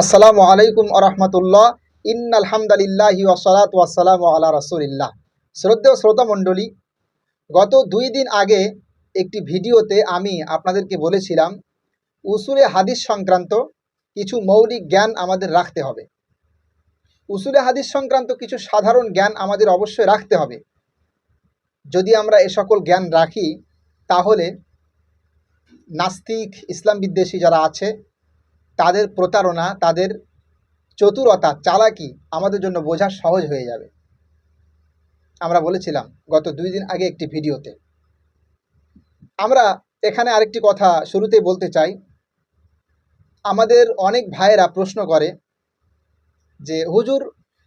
আসসালামু আলাইকুম আরহামতুল্লাহ ইন আলহামদুলিল্লাহি ওসলাত ওয়াসালাম আল্লাহ রসুলিল্লাহ। শ্রদ্ধেয় শ্রোতা মণ্ডলী, গত দুই দিন আগে একটি ভিডিওতে আমি আপনাদেরকে বলেছিলাম, উসুলে হাদিস সংক্রান্ত কিছু মৌলিক জ্ঞান আমাদের রাখতে হবে। উসুলে হাদিস সংক্রান্ত কিছু সাধারণ জ্ঞান আমাদের অবশ্যই রাখতে হবে। যদি আমরা এ সকল জ্ঞান রাখি, তাহলে নাস্তিক, ইসলাম বিদ্বেষী যারা আছে তাদের প্রতারণা, তাদের চতুরতা, চালাকি আমাদের জন্য বোঝা সহজ হয়ে যাবে। আমরা বলেছিলাম গত দুই দিন আগে একটি ভিডিওতে। আমরা এখানে আরেকটি কথা শুরুতেই বলতে চাই। আমাদের অনেক ভাইয়েরা প্রশ্ন করে যে, হুজুর,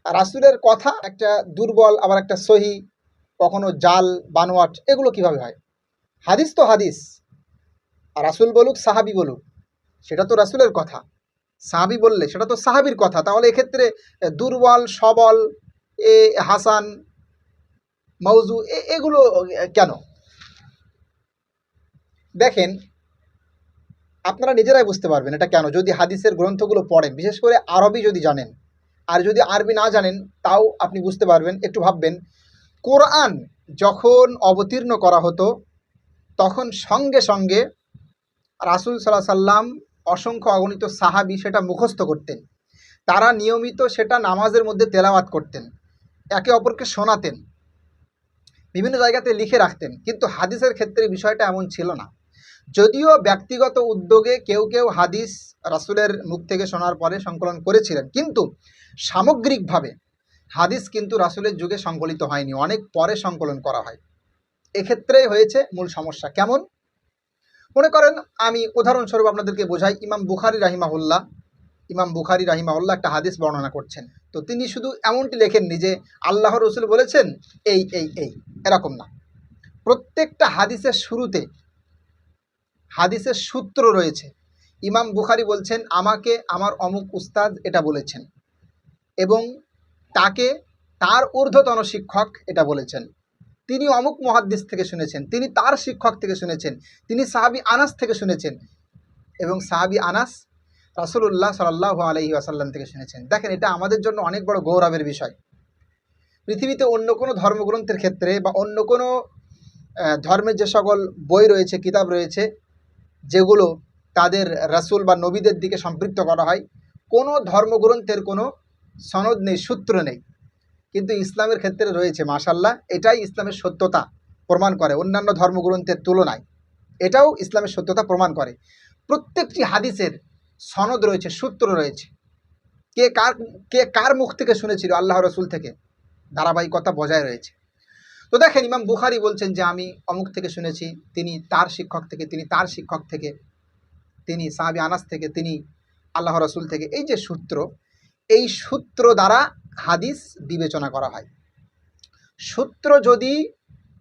রাসুলের কথা একটা দুর্বল, আবার একটা সহি, কখনো জাল, বানোয়াট, এগুলো কীভাবে হয়? হাদিস তো হাদিস। রাসুল বলুক, সাহাবি বলুক সেটা তো রাসুলের কথা। সাহাবি বললে, সেটা তো সাহাবির কথা। তাহলে এক্ষেত্রে দুর্বল, সবল, এ, হাসান মৌজু এগুলো কেন? দেখেন, আপনারা নিজেরাই বুঝতে পারবেন এটা কেন। যদি হাদিসের গ্রন্থগুলো পড়েন, বিশেষ করে আরবি যদি জানেন, আর যদি আরবি না জানেন, তাও আপনি বুঝতে পারবেন, একটু ভাববেন, কোরআন যখন অবতীর্ণ করা হতো, তখন সঙ্গে সঙ্গে রাসুল সাল্লাহ সাল্লাম অসংখ্য অগণিত সাহাবি সেটা মুখস্থ করতেন। তারা নিয়মিত সেটা নামাজের মধ্যে তেলাওয়াত করতেন, একে অপরকে শোনাতেন, বিভিন্ন জায়গাতে লিখে রাখতেন। কিন্তু হাদিসের ক্ষেত্রে বিষয়টা এমন ছিল না। যদিও ব্যক্তিগত উদ্যোগে কেউ কেউ হাদিস রাসুলের মুখ থেকে শোনার পরে সংকলন করেছিলেন, কিন্তু সামগ্রিকভাবে হাদিস কিন্তু রাসুলের যুগে সংকলিত হয়নি, অনেক পরে সংকলন করা হয়। এক্ষেত্রেই হয়েছে মূল সমস্যা। কেমন? মনে করেন আমি উদাহরণস্বরূপ আপনাদেরকে বোঝাই, ইমাম বুখারি রাহিমাহুল্লাহ, ইমাম বুখারি রাহিমাহুল্লাহ একটা হাদিস বর্ণনা করছেন। তো তিনি শুধু এমনটি লেখেননি যে আল্লাহ রসুল বলেছেন, এই এই এই, এরকম না। প্রত্যেকটা হাদিসের শুরুতে, হাদিসের সূত্র রয়েছে। ইমাম বুখারি বলছেন, আমাকে আমার অমুক উস্তাদ এটা বলেছেন এবং তাকে তার ঊর্ধ্বতন শিক্ষক এটা বলেছেন। তিনি অমুক মহাদ্দিস থেকে শুনেছেন, তিনি তার শিক্ষক থেকে শুনেছেন, তিনি সাহাবি আনাস থেকে শুনেছেন এবং সাহাবি আনাস রাসুলুল্লাহ সাল্লাহ আলহি আসাল্লাম থেকে শুনেছেন। দেখেন, এটা আমাদের জন্য অনেক বড় গৌরবের বিষয়। পৃথিবীতে অন্য কোনো ধর্মগ্রন্থের ক্ষেত্রে বা অন্য কোনো ধর্মের যে সকল বই রয়েছে, কিতাব রয়েছে, যেগুলো তাদের রাসূল বা নবীদের দিকে সম্পৃক্ত করা হয়, কোনো ধর্মগ্রন্থের কোনো সনদ নেই, সূত্র নেই। কিন্তু ইসলামের ক্ষেত্রে রয়েছে মাশাল্লাহ এটাই ইসলামের সত্যতা প্রমাণ করে, অন্যান্য ধর্মগ্রন্থের তুলনায়। এটাও ইসলামের সত্যতা প্রমাণ করে। প্রত্যেকটি হাদিসের সনদ রয়েছে, সূত্র রয়েছে। কে কার কে কার মুখ থেকে শুনেছিল আল্লাহ রসুল থেকে? ধারাবাহিকতা বজায় রয়েছে। তো দেখেন, ইমাম বুখারি বলছেন যে, আমি অমুক থেকে শুনেছি, তিনি তার শিক্ষক থেকে, তিনি তার শিক্ষক থেকে, তিনি সাহাবি আনাস থেকে, তিনি আল্লাহ রসুল থেকে, এই যে সূত্র, এই সূত্র দ্বারা হাদিস বিবেচনা করা হয়। সূত্র যদি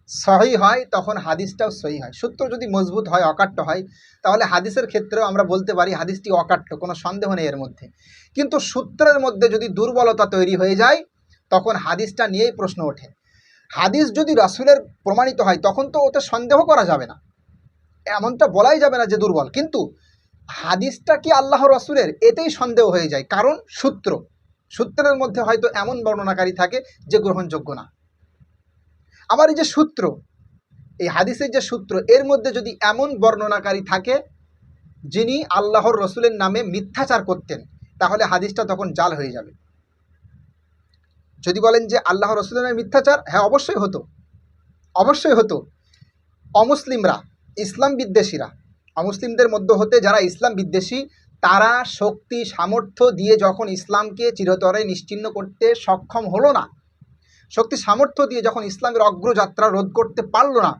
সহি হয়, তখন হাদিসটাও সহি হয়। সূত্র যদি মজবুত হয়, অকাট্য হয়, তাহলে হাদিসের ক্ষেত্রেও আমরা বলতে পারি হাদিসটি অকাট্য, কোনো সন্দেহ নেই এর মধ্যে। কিন্তু সূত্রের মধ্যে যদি দুর্বলতা তৈরি হয়ে যায়, তখন হাদিসটা নিয়েই প্রশ্ন ওঠে। হাদিস যদি রাসুলের প্রমাণিত হয়, তখন তো ওতে সন্দেহ করা যাবে না। এমনটা বলাই যাবে না যে দুর্বল। কিন্তু হাদিসটা কি আল্লাহ রাসুলের? এতেই সন্দেহ হয়ে যায়। কারণ সূত্র। সূত্রের মধ্যে হয়তো এমন বর্ণনাকারী থাকে যে গ্রহণযোগ্য না। আবার এই যে সূত্র, এই হাদিসের যে সূত্র, এর মধ্যে যদি এমন বর্ণনাকারী থাকে যিনি আল্লাহর রসুলের নামে মিথ্যাচার করতেন, তাহলে হাদিসটা তখন জাল হয়ে যাবে। যদি বলেন যে আল্লাহ রসুলের নামে মিথ্যাচার হ্যাঁ অবশ্যই হতো। অবশ্যই হতো। অমুসলিমরা, ইসলাম বিদ্বেষীরা, অমুসলিমদের মধ্য হতে যারা ইসলাম বিদ্বেষী তারা শক্তি, সামর্থ্য দিয়ে যখন ইসলামকে চিরতরে নিশ্চিহ্ন করতে সক্ষম হলো না, শক্তি, সামর্থ্য দিয়ে যখন ইসলামের অগ্রযাত্রা রোধ করতে পারল না,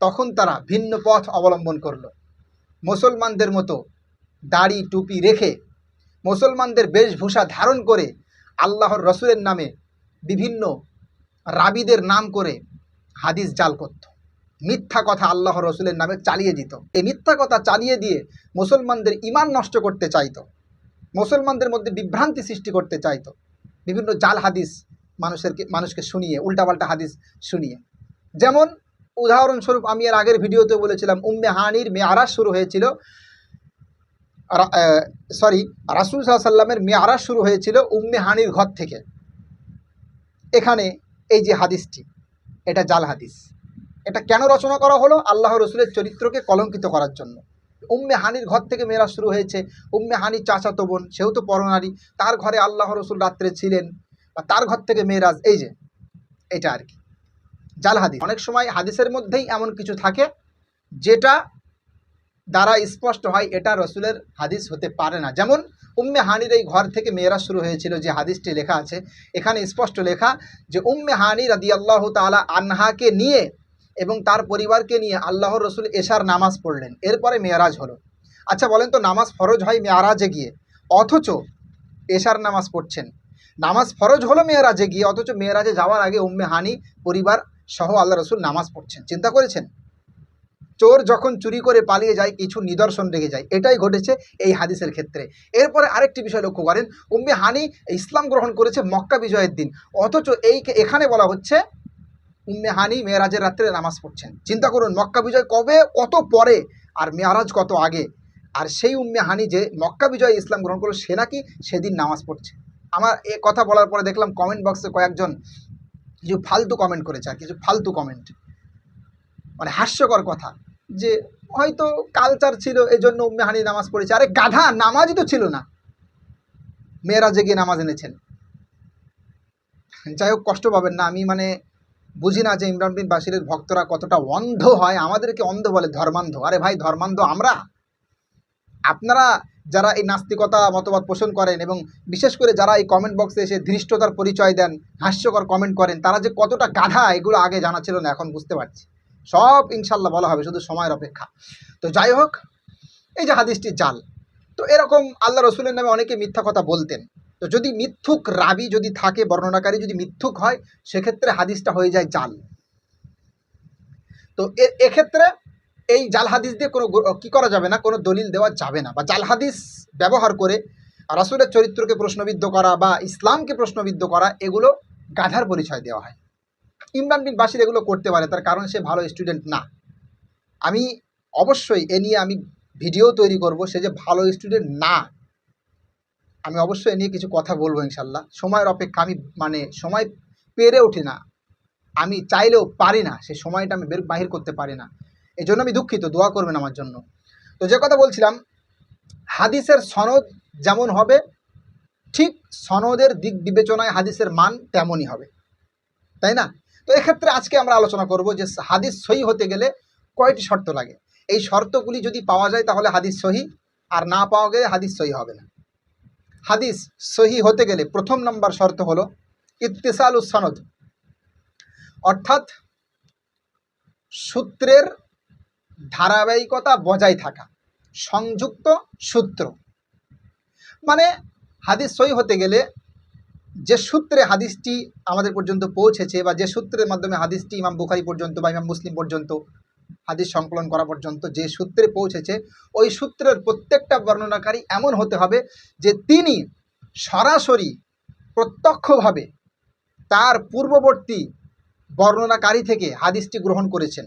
তখন তারা ভিন্ন পথ অবলম্বন করল। মুসলমানদের মতো দাড়ি টুপি রেখে মুসলমানদের বেশভূষা ধারণ করে আল্লাহর রসুলের নামে বিভিন্ন রাবিদের নাম করে হাদিস জাল করত। মিথ্যা কথা আল্লাহ রসুলের নামে চালিয়ে দিত। এই মিথ্যা কথা চালিয়ে দিয়ে মুসলমানদের ইমান নষ্ট করতে চাইত। মুসলমানদের মধ্যে বিভ্রান্তি সৃষ্টি করতে চাইতো। বিভিন্ন জাল হাদিস মানুষেরকে, মানুষকে শুনিয়ে, উল্টাপাল্টা হাদিস শুনিয়ে। যেমন উদাহরণস্বরূপ আমি এর আগের ভিডিওতে বলেছিলাম, উম্মে হানির মেয়ারাজ শুরু হয়েছিল। সরি, রাসুল সাল্লামের মেয়ারা শুরু হয়েছিল উম্মে হানির ঘর থেকে। এখানে এই যে হাদিসটি, এটা জাল হাদিস। এটা কেন রচনা করা হলো? আল্লাহ রসুলের চরিত্রকে কলঙ্কিত করার জন্য। উম্মে হানির ঘর থেকে মেয়েরা শুরু হয়েছে। উম্মে হানির চাচাতো বোন, সেও তো পরনারী। তার ঘরে আল্লাহ রসুল রাত্রে ছিলেন। বা তার ঘর থেকে মেয়েরাজ, এই যে, এটা আর কি। জাল হাদিস। অনেক সময় হাদিসের মধ্যেই এমন কিছু থাকে যেটা দ্বারা স্পষ্ট হয়, এটা রসুলের হাদিস হতে পারে না। যেমন উম্মে হানির এই ঘর থেকে মেয়েরা শুরু হয়েছিল, যে হাদিসটি লেখা আছে। এখানে স্পষ্ট লেখা যে উম্মে হানি রাদি আল্লাহ তালা আনহাকে নিয়ে এবং তার পরিবারকে নিয়ে আল্লাহ রসুল এশার নামাজ পড়লেন। এরপরে মেয়ারাজ হলো। আচ্ছা বলেন তো নামাজ ফরজ হয় মেয়ারাজে গিয়ে, অথচ এশার নামাজ পড়ছেন। নামাজ ফরজ হলো মেয়েরাজে গিয়ে, অথচ মেয়েরাজে যাওয়ার আগে উম্মে হানি, পরিবার সহ আল্লাহ রসুল নামাজ পড়ছেন। চিন্তা করেছেন? চোর যখন চুরি করে পালিয়ে যায়, কিছু নিদর্শন রেখে যায়। এটাই ঘটেছে এই হাদিসের ক্ষেত্রে। এরপরে আরেকটি বিষয় লক্ষ্য করেন, উম্মে হানি ইসলাম গ্রহণ করেছে মক্কা বিজয়ের দিন। অথচ এই এখানে বলা হচ্ছে উম্মে হানি মেয়েরাজের রাত্রে নামাজ পড়ছেন। চিন্তা করুন, মক্কা বিজয় কবে, কত পরে, আর মেয়ারাজ কত আগে? আর সেই উম্মে হানি যে মক্কা বিজয় ইসলাম গ্রহণ করল, সে নাকি সেদিন নামাজ পড়ছে। আমার এ কথা বলার পরে দেখলাম কমেন্ট বক্সে কয়েকজন কিছু ফালতু কমেন্ট করেছে আর কিছু ফালতু কমেন্ট মানে হাস্যকর কথা যে, হয়তো কালচার ছিল এই জন্য উম্মে হানি নামাজ পড়েছে। আরে গাধা, নামাজই তো ছিল না। মেয়েরা জেগে নামাজ এনেছেন। যাই হোক, কষ্ট পাবেন না। আমি মানে বুঝি না যে ইমরান বিন বাসিরের ভক্তরা কতটা অন্ধ হয়, আমাদেরকে অন্ধ বলে ধর্মান্ধ। আরে ভাই, ধর্মান্ধ আমরা? আপনারা যারা এই নাস্তিকতা মতবাদ পোষণ করেন এবং বিশেষ করে যারা এই কমেন্ট বক্সে এসে ধৃষ্টতার পরিচয় দেন, হাস্যকর কমেন্ট করেন, তারা যে কতটা গাধা, এগুলো আগে জানা ছিল না, এখন বুঝতে পারছি। সব ইনশাল্লাহ বলা হবে, শুধু সময়ের অপেক্ষা। তো যাই হোক, এই যে হাদিসটি জাল। তো এরকম আল্লাহ রসুলের নামে অনেকে মিথ্যা কথা বলতেন। তো যদি মিথ্যুক রাবি যদি থাকে, বর্ণনাকারী যদি মিথ্যুক হয়, সেক্ষেত্রে হাদিসটা হয়ে যায় জাল। তো এক্ষেত্রে এই জাল হাদিস দিয়ে কোনো কি করা যাবে না? কোনো দলিল দেওয়া যাবে না। বা জাল হাদিস ব্যবহার করে রাসুলের চরিত্রকে প্রশ্নবিদ্ধ করা বা ইসলামকে প্রশ্নবিদ্ধ করা, এগুলো গাধার পরিচয় দেওয়া হয়। ইমরান বিন বাসির এগুলো করতে পারে, তার কারণ সে ভালো স্টুডেন্ট না। আমি অবশ্যই এ নিয়ে আমি ভিডিও তৈরি করব, সে যে ভালো স্টুডেন্ট না আমি অবশ্যই নিয়ে কিছু কথা বলব ইনশাল্লাহ। সময়ের অপেক্ষা আমি মানে সময় পেরে ওঠে না। আমি চাইলেও পারি না, সে সময়টা আমি বের, বাহির করতে পারি না। এই জন্য আমি দুঃখিত, দোয়া করবেন আমার জন্য। তো যে কথা বলছিলাম, হাদিসের সনদ যেমন হবে, ঠিক সনদের দিক বিবেচনায় হাদিসের মান তেমনই হবে। তাই না? তো এক্ষেত্রে আজকে আমরা আলোচনা করব যে হাদিস সহি হতে গেলে কয়টি শর্ত লাগে? এই শর্তগুলি যদি পাওয়া যায় তাহলে হাদিস সহি, আর না পাওয়া গেলে হাদিস সহি হবে না। হাদিস সহি হতে গেলে প্রথম নম্বর শর্ত হলো ইত্তেসাল সনদ। অর্থাৎ সূত্রের ধারাবাহিকতা বজায় থাকা, সংযুক্ত সূত্র। মানে হাদিস সহি হতে গেলে যে সূত্রে হাদিসটি আমাদের পর্যন্ত পৌঁছেছে বা যে সূত্রের মাধ্যমে হাদিসটি ইমাম বুখারি পর্যন্ত বা ইমাম মুসলিম পর্যন্ত হাদিস সংকলন করা পর্যন্ত যে সূত্রে পৌঁছেছে, ওই সূত্রের প্রত্যেকটা বর্ণনাকারী এমন হতে হবে যে তিনি সরাসরি প্রত্যক্ষভাবে তার পূর্ববর্তী বর্ণনাকারী থেকে হাদিসটি গ্রহণ করেছেন,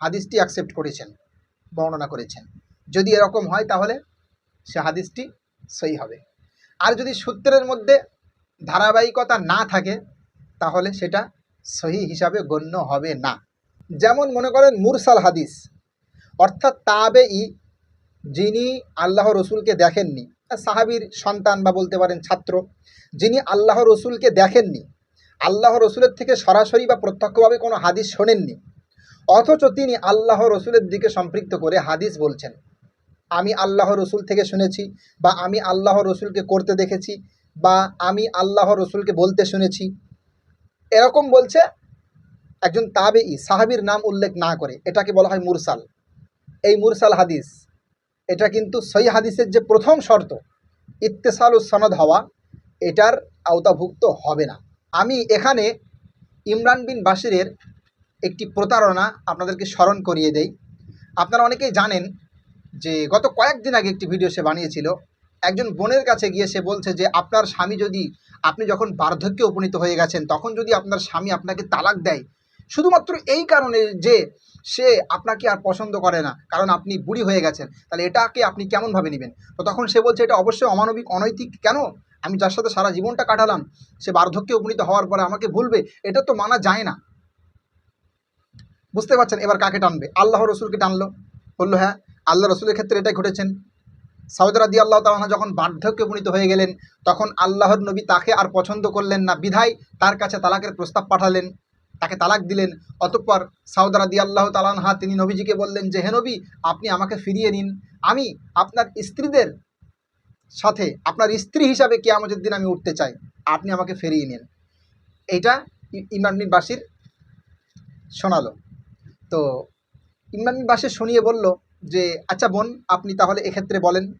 হাদিসটি অ্যাকসেপ্ট করেছেন, বর্ণনা করেছেন। যদি এরকম হয় তাহলে সে হাদিসটি সই হবে। আর যদি সূত্রের মধ্যে ধারাবাহিকতা না থাকে, তাহলে সেটা সহি হিসাবে গণ্য হবে না। যেমন মনে করেন মুরসাল হাদিস, অর্থাৎ তাবে ই যিনি আল্লাহ রসুলকে দেখেননি সাহাবির সন্তান বা বলতে পারেন ছাত্র, যিনি আল্লাহ রসুলকে দেখেননি, আল্লাহ রসুলের থেকে সরাসরি বা প্রত্যক্ষভাবে কোনো হাদিস শোনেননি, অথচ তিনি আল্লাহ রসুলের দিকে সম্পৃক্ত করে হাদিস বলছেন। আমি আল্লাহ রসুল থেকে শুনেছি বা আমি আল্লাহ রসুলকে করতে দেখেছি বা আমি আল্লাহ রসুলকে বলতে শুনেছি। এরকম বলছে একজন তাবে ই সাহাবির নাম উল্লেখ না করে, এটাকে বলা হয় মুরসাল। এই মুরসাল হাদিস, এটা কিন্তু সই হাদিসের যে প্রথম শর্ত ইত্তেসাল সনদ হওয়া, এটার আওতাভুক্ত হবে না। আমি এখানে ইমরান বিন বাশিরের একটি প্রতারণা আপনাদেরকে স্মরণ করিয়ে দেই। আপনারা অনেকেই জানেন যে গত কয়েকদিন আগে একটি ভিডিও সে বানিয়েছিল। একজন বোনের কাছে গিয়ে সে বলছে যে, আপনার স্বামী যদি, আপনি যখন বার্ধক্যে উপনীত হয়ে গেছেন, তখন যদি আপনার স্বামী আপনাকে তালাক দেয় শুধুমাত্র এই কারণে যে সে আপনাকে আর পছন্দ করে না, কারণ আপনি বুড়ি হয়ে গেছেন, তাহলে এটাকে আপনি কেমনভাবে নেবেন? তো তখন সে বলছে, এটা অবশ্যই অমানবিক, অনৈতিক, কেন? আমি যার সাথে সারা জীবনটা কাটালাম, সে বার্ধক্যে উপনীত হওয়ার পরে আমাকে ভুলবে, এটা তো মানা যায় না। বুঝতে পারছেন? এবার কাকে টানবে? আল্লাহ রসুলকে টানলো। বলল হ্যাঁ আল্লাহ রসুলের ক্ষেত্রে এটাই ঘটেছেন। সাউদ রাদি আল্লাহ তালহা যখন বার্ধক্যে উপনীত হয়ে গেলেন, তখন আল্লাহর নবী তাকে আর পছন্দ করলেন না। বিধায় তার কাছে তালাকের প্রস্তাব পাঠালেন। তাকে তালাক দিলেন। অতঃপর সাউদ রাদি আল্লাহ তালানহা তিনি নবীজিকে বললেন যে, হে নবী, আপনি আমাকে ফিরিয়ে নিন। আমি আপনার স্ত্রীদের সাথে, আপনার স্ত্রী হিসাবে কেয়ামতের দিন আমি উঠতে চাই। আপনি আমাকে ফিরিয়ে নিন। এইটা ই- ইমরান বিন বাসির শোনালো। তো ইমরান বিন বাসির শুনিয়ে বলল যে আচ্ছা বোন, আপনি তাহলে এক্ষেত্রে বলেন।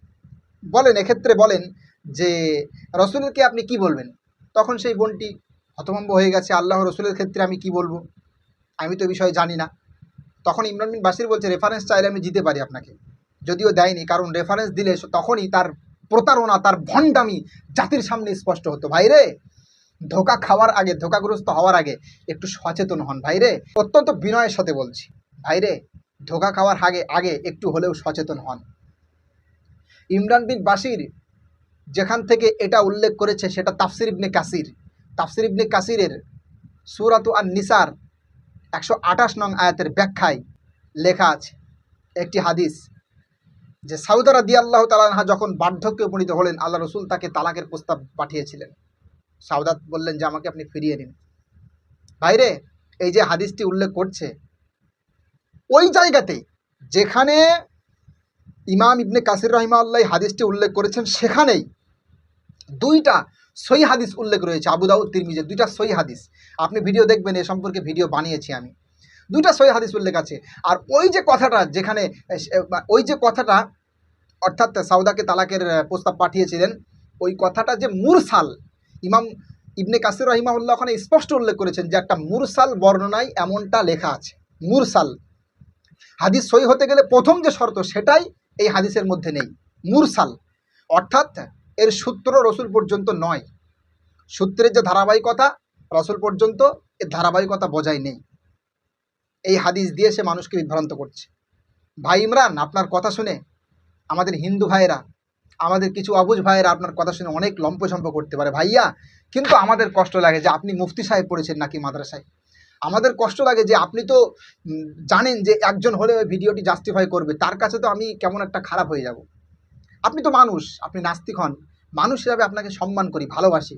বলেন, এক্ষেত্রে বলেন যে, রসুলকে আপনি কি বলবেন? তখন সেই বোনটি হতভম্ব হয়ে গেছে, আল্লাহ রসুলের ক্ষেত্রে আমি কি বলব? আমি তো বিষয়ে জানি না। তখন ইমরান বিন বাসির বলছে রেফারেন্স চাইলে আমি দিতে পারি আপনাকে। যদিও দেয়নি, কারণ রেফারেন্স দিলে তখনই তার প্রতারণা, তার ভণ্ডামি জাতির সামনে স্পষ্ট হতো। ভাইরে ধোকা খাওয়ার আগে, ধোকাগ্রস্ত হওয়ার আগে একটু সচেতন হন ভাইরে অত্যন্ত বিনয়ের সাথে বলছি ভাইরে ধোকা খাওয়ার আগে আগে একটু হলেও সচেতন হন। ইমরান বিন বাসির যেখান থেকে এটা উল্লেখ করেছে, সেটা তাফসির ইবনে কাসির। তাফসির ইবনে কাসিরের সুরাতু আর নিসার একশো আঠাশ নং আয়াতের ব্যাখ্যায় লেখা আছে, একটি হাদিস যে সাউদারা দি আল্লাহ তালাহা যখন বার্ধক্যে উপনীত হলেন, আল্লাহ রসুল তাকে তালাকের প্রস্তাব পাঠিয়েছিলেন। সাউদাত বললেন যে, আমাকে আপনি ফিরিয়ে নিন। ভাইরে, এই যে হাদিসটি উল্লেখ করছে, ওই জায়গাতে যেখানে ইমাম ইবনে কাসির রহিমা আল্লাহ হাদিসটি উল্লেখ করেছেন, সেখানেই দুইটা সই হাদিস উল্লেখ রয়েছে, আবু দাউদ তিরমিজের দুইটা সই হাদিস। আপনি ভিডিও দেখবেন, এ সম্পর্কে ভিডিও বানিয়েছি আমি। দুইটা সই হাদিস উল্লেখ আছে। আর ওই যে কথাটা যেখানে ওই যে কথাটা, অর্থাৎ সাউদাকে তালাকের প্রস্তাব পাঠিয়েছিলেন, ওই কথাটা যে মুরসাল, ইমাম ইবনে কাসির রহিমাউল্লাহ ওখানে স্পষ্ট উল্লেখ করেছেন যে একটা মুরসাল বর্ণনায় এমনটা লেখা আছে। মুরসাল। হাদিস সই হতে গেলে প্রথম যে শর্ত সেটাই এই হাদিসের মধ্যে নেই। মুরসাল। অর্থাৎ এর সূত্র রসুল পর্যন্ত নয়। সূত্রের যে ধারাবাহিকতা, রসুল পর্যন্ত এর ধারাবাহিকতা বজায় নেই। এই হাদিস দিয়ে সে মানুষকে বিভ্রান্ত করছে। ভাই ইমরান, আপনার কথা শুনে আমাদের হিন্দু ভাইয়েরা, আমাদের কিছু অবুজ ভাইয়েরা আপনার কথা শুনে অনেক লম্পঝম্প করতে পারে। ভাইয়া, কিন্তু আমাদের কষ্ট লাগে যে আপনি মুফতি সাহেব পড়েছেন নাকি মাদ্রাসায়? আমাদের কষ্ট লাগে যে আপনি তো জানেন যে একজন হলে ভিডিওটি জাস্টিফাই করবে। তার কাছে তো আমি কেমন একটা খারাপ হয়ে যাব। আপনি তো মানুষ, আপনি নাস্তিক হন। মানুষ হিসাবে আপনাকে সম্মান করি, ভালোবাসি।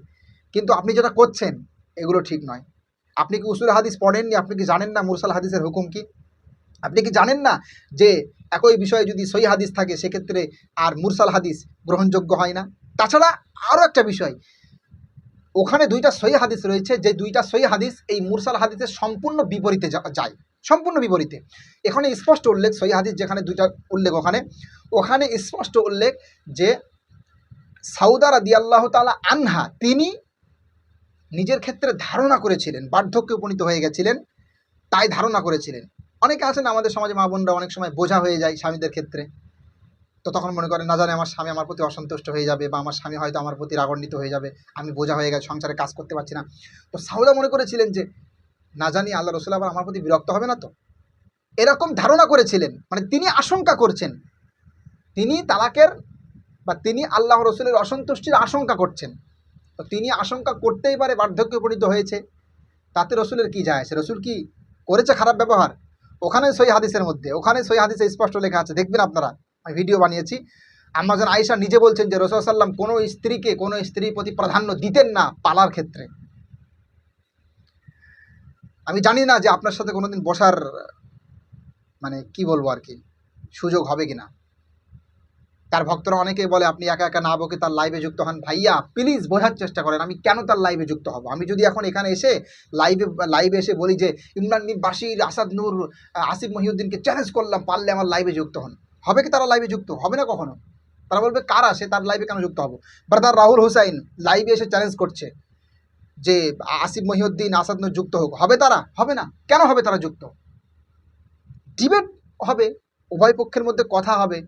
কিন্তু আপনি যেটা করছেন, এগুলো ঠিক নয়। আপনি কি উসুল হাদিস পড়েননি? আপনি কি জানেন না মুরসাল হাদিসের হুকুম কি? আপনি কি জানেন না যে একই বিষয়ে যদি সই হাদিস থাকে, সেক্ষেত্রে আর মুরসাল হাদিস গ্রহণযোগ্য হয় না? তাছাড়া আরও একটা বিষয়, ওখানে দুইটা সই হাদিস রয়েছে। যে দুইটা সই হাদিস এই মুরসাল হাদিসের সম্পূর্ণ বিপরীতে যায়। সম্পূর্ণ বিপরীতে। এখানে স্পষ্ট উল্লেখ সই হাদিস যেখানে দুইটা উল্লেখ ওখানে। ওখানে স্পষ্ট উল্লেখ যে সাউদা রাদি আল্লাহ তালা আনহা, তিনি নিজের ক্ষেত্রে ধারণা করেছিলেন, বার্ধক্যে উপনীত হয়ে গেছিলেন, তাই ধারণা করেছিলেন। অনেকে আছেন আমাদের সমাজে মা বোনরা অনেক সময় বোঝা হয়ে যায় স্বামীদের ক্ষেত্রে। তো তখন মনে করেন, না জানে আমার স্বামী আমার প্রতি অসন্তুষ্ট হয়ে যাবে বা আমার স্বামী হয়তো আমার প্রতি রাগান্বিত হয়ে যাবে, আমি বোঝা হয়ে গেছে, সংসারে কাজ করতে পারছি না। তো সাউদা মনে করেছিলেন যে না জানি আল্লাহ রসুল আবার আমার প্রতি বিরক্ত হবে না তো? এরকম ধারণা করেছিলেন। মানে তিনি আশঙ্কা করছেন। তিনি তালাকের বা তিনি আল্লাহ রসুলের অসন্তুষ্টির আশঙ্কা করছেন। তো তিনি আশঙ্কা করতেই পারে বার্ধক্যে উপনীত হয়েছে। তাতে রসুলের কি যায় আসে রসুল কি করেছে খারাপ ব্যবহার? ওখানে সই হাদিসের মধ্যে, ওখানে সই হাদিসে স্পষ্ট লেখা আছে। দেখবেন আপনারা, আমি ভিডিও বানিয়েছি। আমাজন আয়েশা নিজে বলছেন যে রসুল সাল্লাম কোনো স্ত্রীকে কোনো স্ত্রীর প্রতি প্রাধান্য দিতেন না পালার ক্ষেত্রে। আমি জানি না যে আপনার সাথে কোনোদিন বসার মানে কি বলব আর কি, সুযোগ হবে কিনা। তার ভক্তরা অনেকেই বলে, আপনি একা একা না বকে তার লাইভে যুক্ত হন। ভাইয়া প্লিজ বোঝার চেষ্টা করেন। আমি কেন তার লাইভে যুক্ত হব? আমি যদি এখন এখানে এসে লাইভে লাইভে এসে বলি যে, ইমরান বাশির, আসাদ নূর, আসিফ মহিউদ্দিনকে চ্যালেঞ্জ করলাম, পারলে আমার লাইভে যুক্ত হন। হবে কি তারা লাইভে যুক্ত? হবে না কখনো? তারা বলবে, কারা? সে তার লাইভে কেন যুক্ত হব? ব্রাদার রাহুল হুসাইন লাইভে এসে চ্যালেঞ্জ করছে। যে আসিফ মহিউদ্দিন, আসাদ যুক্ত হোক, হবে তারা? হবে না। কেন হবে তারা যুক্ত? ডিবেট হবে, উভয় পক্ষের মধ্যে কথা হবে,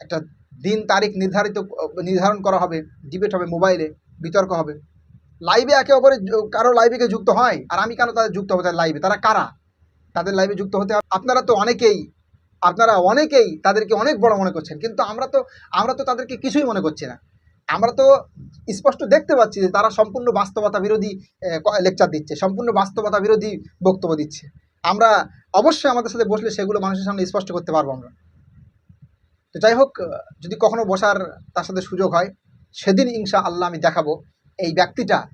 একটা দিন তারিখ নির্ধারিত, নির্ধারণ করা হবে, ডিবেট হবে মোবাইলে, বিতর্ক হবে। লাইভে একে অপরে কারও লাইভে কেউ যুক্ত হয়? আর আমি কেন তাদের যুক্ত হব তাদের লাইভে? তারা কারা? তাদের লাইভে যুক্ত হতে। আপনারা তো অনেকেই, আপনারা অনেকেই তাদেরকে অনেক বড় মনে করছেন, কিন্তু আমরা তো আমরা তো তাদেরকে কিছুই মনে করছি না। আমরা তো স্পষ্ট দেখতে পাচ্ছি যে তারা সম্পূর্ণ বাস্তবতা বিরোধী লেকচার দিচ্ছে, সম্পূর্ণ বাস্তবতা বিরোধী বক্তব্য দিচ্ছে। আমরা অবশ্যই আমাদের সাথে বসলে সেগুলো মানুষের সামনে স্পষ্ট করতে পারব আমরা। তো যাই হোক, যদি কখনো বসার তার সাথে সুযোগ হয়, সেদিন ইনশা আল্লাহ আমি দেখাবো এই ব্যক্তিটা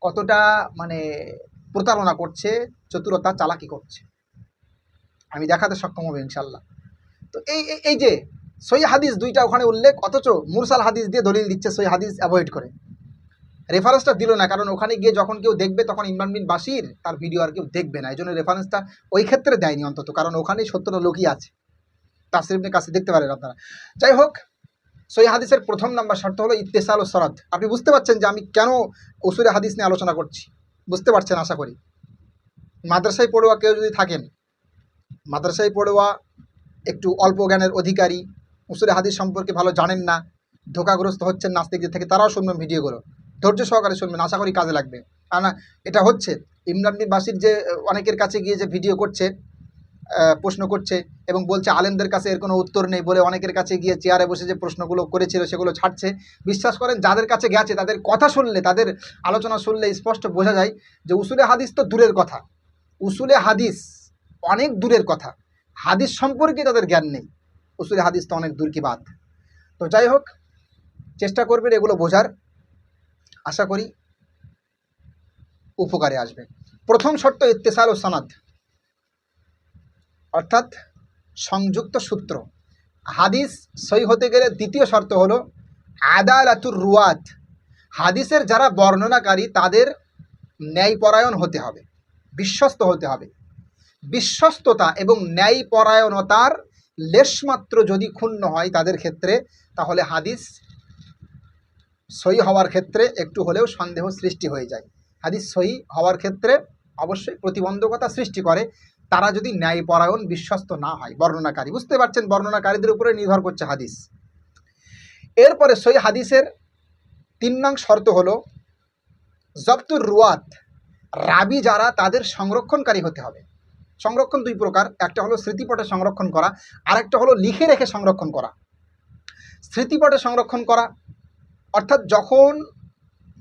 কতটা মানে প্রতারণা করছে, চতুরতা চালাকি করছে। আমি দেখাতে সক্ষম হবে ইনশাল্লাহ তো এই- এই যে সই হাদিস দুইটা ওখানে উল্লেখ, অথচ মুরসাল হাদিস দিয়ে দলিল দিচ্ছে সই হাদিস অ্যাভয়েড করে। রেফারেন্সটা দিল না, কারণ ওখানে গিয়ে যখন কেউ দেখবে, তখন ইমরান বিন বাসির তার ভিডিও আর কেউ দেখবে না এই জন্য রেফারেন্সটা ওই ক্ষেত্রে দেয়নি অন্তত, কারণ ওখানেই সত্তরটা লোকই আছে। তার তাসরিফের কাছে দেখতে পারেন আপনারা। যাই হোক সই হাদিসের প্রথম নাম্বার শর্ত হলো ইত্তেসাল ও সরাদ আপনি বুঝতে পারছেন যে আমি কেন উসুরে হাদিস নিয়ে আলোচনা করছি? বুঝতে পারছেন, আশা করি। মাদ্রাসায় পড়ুয়া কেউ যদি থাকেন, মাদ্রাসায় পড়ুয়া একটু অল্প জ্ঞানের অধিকারী উসুরে হাদিস সম্পর্কে ভালো জানেন না, ধোকাগ্রস্ত হচ্ছেন নাস্তিকদের থেকে, তারাও শুনবেন ভিডিওগুলো ধৈর্য সহকারে শুনবেন, আশা করি কাজে লাগবে। আর না এটা হচ্ছে ইমরানবিন বাসির যে, অনেকের কাছে গিয়ে যে ভিডিও করছে প্রশ্ন করছে এবং বলছে, আলেমদের কাছে এর কোনো উত্তর নেই বলে অনেকের কাছে গিয়ে চেয়ারে বসে যে প্রশ্নগুলো করেছিল, সেগুলো ছাড়ছে। বিশ্বাস করেন, যাদের কাছে গেছে, তাদের কথা শুনলে, তাদের আলোচনা শুনলে স্পষ্ট বোঝা যায় যে উসুলে হাদিস তো দূরের কথা। উসুলে হাদিস অনেক দূরের কথা। হাদিস সম্পর্কে তাদের জ্ঞান নেই। উসুলে হাদিস তো অনেক দূর কি বাদ। তো যাই হোক, চেষ্টা করবেন এগুলো বোঝার। আশা করি উপকারে আসবে। প্রথম শর্ত ইত্তেসাল ও সনাদ। অর্থাৎ সংযুক্ত সূত্র। হাদিস সই হতে গেলে দ্বিতীয় শর্ত হলো আদালাতুর রুয়াত। হাদিসের যারা বর্ণনাকারী, তাদের ন্যায়পরায়ণ হতে হবে। বিশ্বস্ত হতে হবে। বিশ্বস্ততা এবং ন্যায়পরায়ণতার লেশমাত্র যদি ক্ষুণ্ণ হয় তাদের ক্ষেত্রে, তাহলে হাদিস সই হওয়ার ক্ষেত্রে একটু হলেও সন্দেহ সৃষ্টি হয়ে যায়। হাদিস সই হওয়ার ক্ষেত্রে অবশ্যই প্রতিবন্ধকতা সৃষ্টি করে। তারা যদি ন্যায়পরায়ণ বিশ্বস্ত না হয়, বর্ণনাকারী। বুঝতে পারছেন? বর্ণনাকারীদের উপরে নির্ভর করছে হাদিস। এরপরে সই হাদিসের তিন নং শর্ত হলো জব্তুর রুয়াত, রাবি যারা তাদের সংরক্ষণকারী হতে হবে। সংরক্ষণ দুই প্রকার, একটা হলো স্মৃতিপটে সংরক্ষণ করা, আরেকটা হলো লিখে রেখে সংরক্ষণ করা। স্মৃতিপটে সংরক্ষণ করা, অর্থাৎ যখন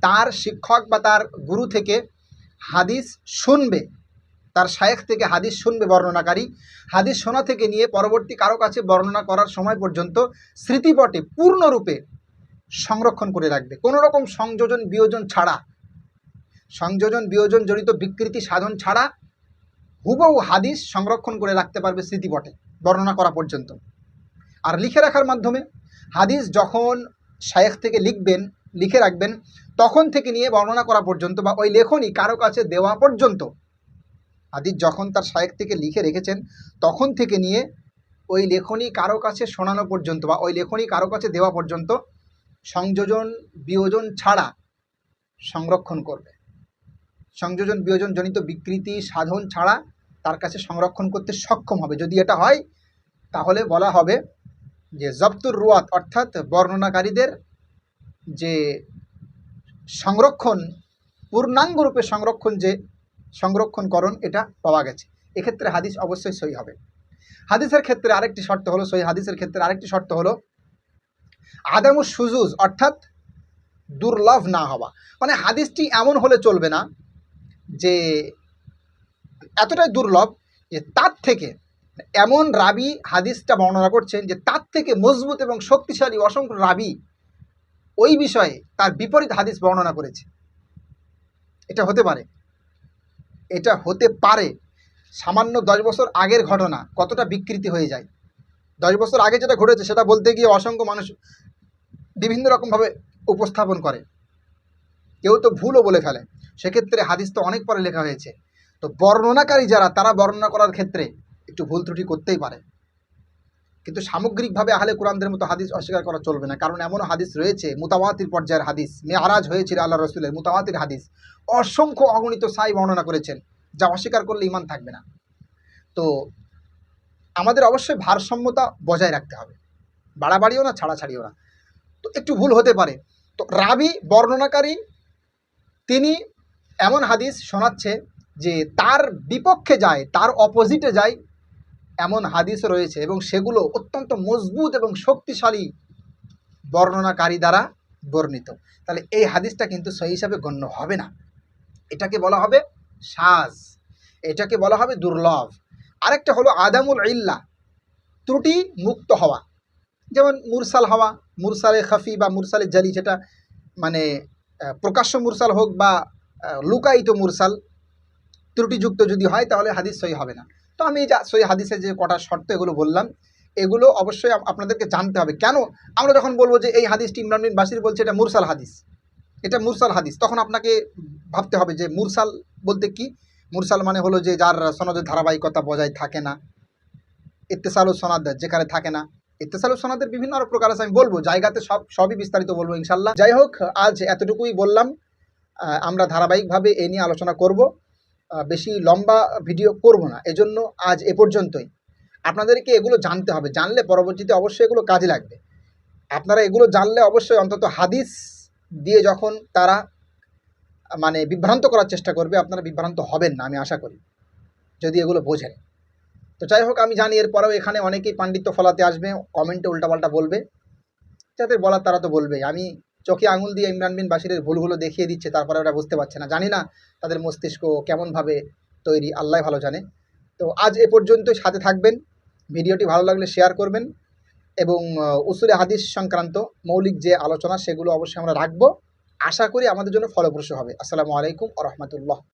তার শিক্ষক বা তার গুরু থেকে হাদিস শুনবে, তার শায়েখ থেকে হাদিস শুনবে বর্ণনাকারী, হাদিস শোনা থেকে নিয়ে পরবর্তী কারও কাছে বর্ণনা করার সময় পর্যন্ত স্মৃতিপটে পূর্ণরূপে সংরক্ষণ করে রাখবে। কোনো রকম সংযোজন বিয়োজন ছাড়া সংযোজন বিয়োজন জড়িত বিকৃতি সাধন ছাড়া হুবহু হাদিস সংরক্ষণ করে রাখতে পারবে স্মৃতিপটে, বর্ণনা করা পর্যন্ত। আর লিখে রাখার মাধ্যমে হাদিস যখন শায়েখ থেকে লিখবেন, লিখে রাখবেন, তখন থেকে নিয়ে বর্ণনা করা পর্যন্ত বা ওই লেখনই কারও কাছে দেওয়া পর্যন্ত, হাদিস যখন তার শায়েখ থেকে লিখে রেখেছেন, তখন থেকে নিয়ে ওই লেখনী কারও কাছে শোনানো পর্যন্ত বা ওই লেখনী কারও কাছে দেওয়া পর্যন্ত সংযোজন, বিয়োজন ছাড়া সংরক্ষণ করবে। সংযোজন বিয়োজন জনিত বিকৃতি সাধন ছাড়া তার কাছে সংরক্ষণ করতে সক্ষম হবে। যদি এটা হয়, তাহলে বলা হবে যে জব্তুর রুয়াত অর্থাৎ বর্ণনাকারীদের যে সংরক্ষণ পূর্ণাঙ্গ রূপে সংরক্ষণ যে সংরক্ষণকরণ, এটা পাওয়া গেছে। এক্ষেত্রে হাদিস অবশ্যই সই হবে। হাদিসের ক্ষেত্রে আরেকটি শর্ত হলো সই হাদিসের ক্ষেত্রে আরেকটি শর্ত হলো আদামু সুজুজ অর্থাৎ দুর্লভ না হওয়া। মানে হাদিসটি এমন হলে চলবে না যে এতটাই দুর্লভ যে তার থেকে এমন রাবি হাদিসটা বর্ণনা করছেন যে তার থেকে মজবুত এবং শক্তিশালী অসংখ্য রাবি ওই বিষয়ে তার বিপরীত হাদিস বর্ণনা করেছে। এটা হতে পারে। এটা হতে পারে। সামান্য দশ বছর আগের ঘটনা কতটা বিকৃতি হয়ে যায়। দশ বছর আগে যেটা ঘটেছে সেটা বলতে গিয়ে অসংখ্য মানুষ বিভিন্ন রকমভাবে উপস্থাপন করে। কেউ তো ভুলও বলে ফেলে। সেক্ষেত্রে হাদিস তো অনেক পরে লেখা হয়েছে। তো বর্ণনাকারী যারা, তারা বর্ণনা করার ক্ষেত্রে একটু ভুল ত্রুটি করতেই পারে। কিন্তু সামগ্রিকভাবে আহলে কোরআনদের মতো হাদিস অস্বীকার করা চলবে না। কারণ এমনও হাদিস রয়েছে, মুতাওয়াতির পর্যায়ের হাদিস। মেয়ারাজ হয়েছিল আল্লাহ রসুলের মুতাওয়াতির হাদিস। অসংখ্য অগণিত সাই বর্ণনা করেছেন, যা অস্বীকার করলে ইমান থাকবে না। তো আমাদের অবশ্যই ভারসাম্যতা বজায় রাখতে হবে। বাড়াবাড়িও না, ছাড়াছাড়িও না। তো একটু ভুল হতে পারে। তো রাবি বর্ণনাকারী তিনি এমন হাদিস শোনাচ্ছে যে তার বিপক্ষে যায়, তার অপোজিটে যায় এমন হাদিস রয়েছে এবং সেগুলো অত্যন্ত মজবুত এবং শক্তিশালী বর্ণনাকারী দ্বারা বর্ণিত। তাহলে এই হাদিসটা কিন্তু সেই হিসাবে গণ্য হবে না। এটাকে বলা হবে সাজ, এটাকে বলা হবে দুর্লভ। আরেকটা হলো আদামুল ইল্লা, ত্রুটি মুক্ত হওয়া। যেমন মুরসাল হওয়া, মুরসালে খাফি বা মুরসালে জালি যেটা মানে প্রকাশ্য মুরসাল হোক বা লুকায়িত মুরসাল ত্রুটিযুক্ত যদি হয়, তাহলে হাদিস সই হবে না। তো আমি যা সই হাদিসের যে কটা শর্ত এগুলো বললাম, এগুলো অবশ্যই আপনাদেরকে জানতে হবে। কেন? আমরা যখন বলব যে এই হাদিসটি ইমরান বিন বাসির বলছে, এটা মুরসাল হাদিস। এটা মুরসাল হাদিস। তখন আপনাকে ভাবতে হবে যে মুরসাল বলতে কি? মুরসাল মানে হলো যে যার সনদের ধারাবাহিকতা বজায় থাকে না ইত্তেসালু সনাদ যেখানে থাকে না। ইত্তেসালু সনাদের বিভিন্ন আরও প্রকার আছে, আমি বলব। জায়গাতে সব, সবই বিস্তারিত বলব ইনশাল্লাহ যাই হোক, আজ এতটুকুই বললাম। আমরা ধারাবাহিকভাবে এ নিয়ে আলোচনা করব। বেশি লম্বা ভিডিও করব না। এজন্য আজ এ পর্যন্তই। আপনাদেরকে এগুলো জানতে হবে। জানলে পরবর্তীতে অবশ্যই এগুলো কাজে লাগবে। আপনারা এগুলো জানলে অবশ্যই অন্তত হাদিস দিয়ে যখন তারা মানে বিভ্রান্ত করার চেষ্টা করবে, আপনারা বিভ্রান্ত হবেন না, আমি আশা করি। যদি এগুলো বোঝেন। তো যাই হোক, আমি জানি এরপরেও এখানে অনেকেই পাণ্ডিত্য ফলাতে আসবে, কমেন্টে উল্টাপাল্টা বলবে। যাদের বলার তারা তো বলবেই। আমি চোখে আঙুল দিয়ে ইমরান বিন বাসিরের ভুলগুলো দেখিয়ে দিচ্ছে, তারপরে ওরা বুঝতে পারছে না। জানি না তাদের মস্তিষ্ক কেমনভাবে তৈরি, আল্লাহ ভালো জানে। তো আজ এ পর্যন্তই, সাথে থাকবেন। ভিডিওটি ভালো লাগলে শেয়ার করবেন। এবং উসুলে হাদিস সংক্রান্ত মৌলিক যে আলোচনা, সেগুলো অবশ্যই আমরা রাখব। আশা করি আমাদের জন্য ফলপ্রসূ হবে। আসসালামু আলাইকুম আ রহমতুল্লাহ।